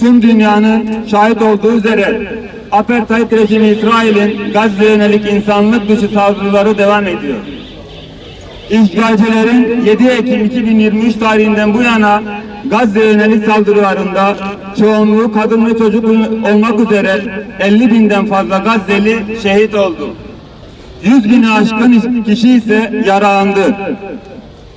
Tüm dünyanın şahit olduğu üzere apartheid rejimi İsrail'in Gazze yönelik insanlık dışı saldırıları devam ediyor. İşgalcilerin 7 Ekim 2023 tarihinden bu yana Gazze yönelik saldırılarında çoğunluğu kadın ve çocuk olmak üzere 50 binden fazla Gazze'li şehit oldu. 100 bini aşkın kişi ise yaralandı.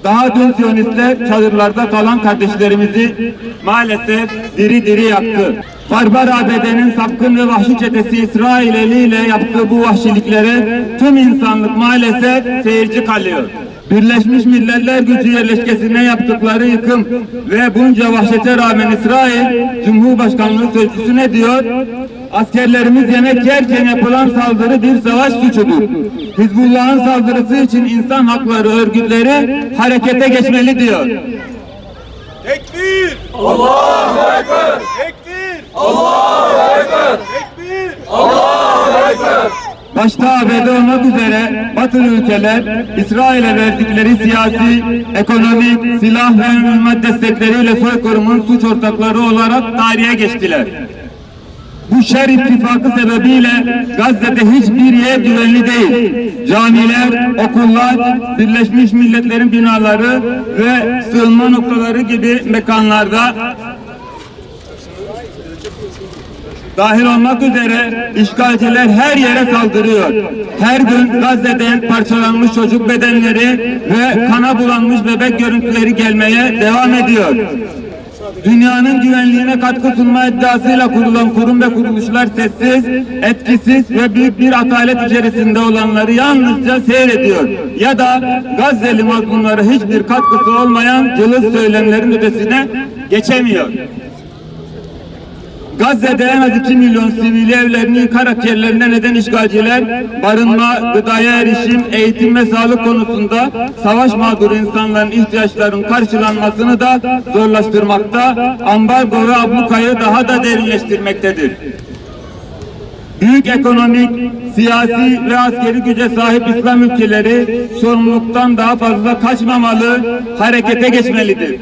Daha dün Siyonistler çadırlarda kalan kardeşlerimizi maalesef diri diri yaktı. Barbar ABD'nin sapkın ve vahşi çetesi İsrail eliyle yaptığı bu vahşiliklere tüm insanlık maalesef seyirci kalıyor. Birleşmiş Milletler gücü yerleşkesine yaptıkları yıkım ve bunca vahşete rağmen İsrail Cumhurbaşkanlığı sözcüsü ne diyor? Askerlerimiz yemek yerken yapılan saldırı bir savaş suçudur. Hizbullah'ın saldırısı için insan hakları örgütleri harekete geçmeli diyor. Tekbir! Allahu Ekber! Tekbir! Allahu Ekber! Tekbir! Başta ABD olmak üzere batılı ülkeler İsrail'e verdikleri siyasi, ekonomik, silah ve mühimmat destekleriyle soykırımın suç ortakları olarak tarihe geçtiler. Bu şer ittifakı sebebiyle Gazze'de hiçbir yer güvenli değil. Camiler, okullar, Birleşmiş Milletler'in binaları ve sığınma noktaları gibi mekanlarda dahil olmak üzere işgalciler her yere saldırıyor. Her gün Gazze'den parçalanmış çocuk bedenleri ve kana bulanmış bebek görüntüleri gelmeye devam ediyor. Dünyanın güvenliğine katkı sunma iddiasıyla kurulan kurum ve kuruluşlar sessiz, etkisiz ve büyük bir atalet içerisinde olanları yalnızca seyrediyor. Ya da Gazze'li mazlumlara hiçbir katkısı olmayan cılız söylemlerin ötesine geçemiyor. Gazze'de en az 2 milyon sivili evlerini yıkarak yerlerine neden işgalciler barınma, gıdaya erişim, eğitim ve sağlık konusunda savaş mağduru insanların ihtiyaçlarının karşılanmasını da zorlaştırmakta, ambargo ve ablukayı daha da derinleştirmektedir. Büyük ekonomik, siyasi ve askeri güce sahip İslam ülkeleri sorumluluktan daha fazla kaçmamalı, harekete geçmelidir.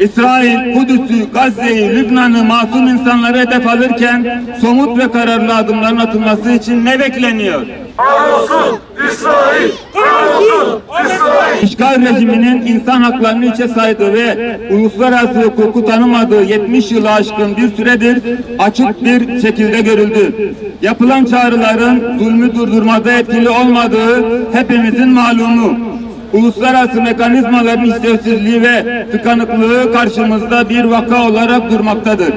İsrail, Kudüs'ü, Gazze'yi, Lübnan'ı, masum insanları hedef alırken somut ve kararlı adımların atılması için ne bekleniyor? Kahrolsun İsrail! Kahrolsun İsrail! İşgal rejiminin insan haklarını içe saydığı ve uluslararası hukuku tanımadığı 70 yılı aşkın bir süredir açık bir şekilde görüldü. Yapılan çağrıların zulmü durdurmada etkili olmadığı hepimizin malumu. Uluslararası mekanizmaların işlevsizliği ve tıkanıklığı karşımızda bir vaka olarak durmaktadır.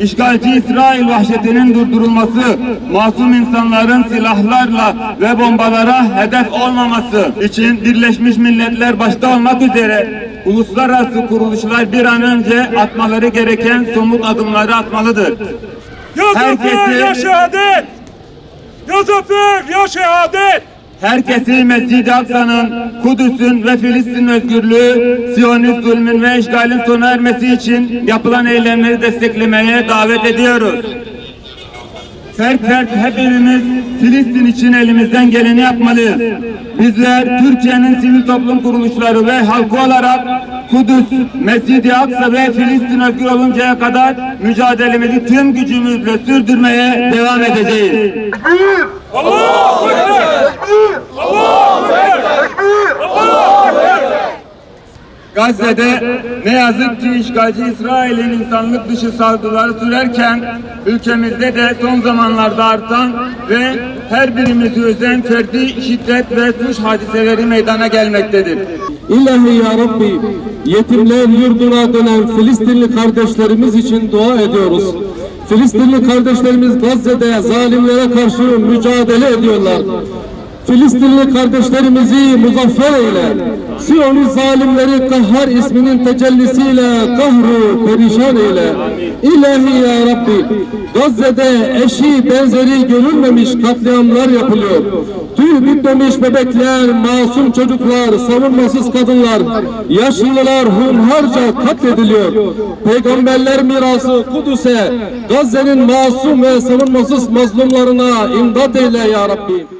İşgalci İsrail vahşetinin durdurulması, masum insanların silahlarla ve bombalara hedef olmaması için Birleşmiş Milletler başta olmak üzere uluslararası kuruluşlar bir an önce atmaları gereken somut adımları atmalıdır. Ya Herkesi- zafer ya şehadet! Ya zafer ya şehadet! Herkesi Mescid-i Aksa'nın, Kudüs'ün ve Filistin özgürlüğü, Siyonist zulmün ve işgalin sona ermesi için yapılan eylemleri desteklemeye davet ediyoruz. Fert fert hepimiz Filistin için elimizden geleni yapmalıyız. Bizler Türkiye'nin sivil toplum kuruluşları ve halkı olarak Kudüs, Mescid-i Aksa ve Filistin özgür oluncaya kadar mücadelemizi tüm gücümüzle sürdürmeye devam edeceğiz. Allahu Ekber! Allahu Ekber! Allahu Ekber! Gazze'de ne yazık ki işgalci İsrail'in insanlık dışı saldırıları sürerken ülkemizde de son zamanlarda artan ve her birimizi üzen ferdi şiddet ve suç hadiseleri meydana gelmektedir. İlahi ya Rabbi, yetimler yurduna dönen Filistinli kardeşlerimiz için dua ediyoruz. Filistinli kardeşlerimiz Gazze'de zalimlere karşı mücadele ediyorlar. Filistinli kardeşlerimizi muzaffer eyle. Siyonist zalimleri kahhar isminin tecellisiyle kahru perişan eyle. İlahi ya Rabbi, Gazze'de eşi benzeri görülmemiş katliamlar yapılıyor. Tüy bitmemiş bebekler, masum çocuklar, savunmasız kadınlar, yaşlılar hunharca katlediliyor. Peygamberler mirası Kudüs'e, Gazze'nin masum ve savunmasız mazlumlarına imdat eyle ya Rabbi.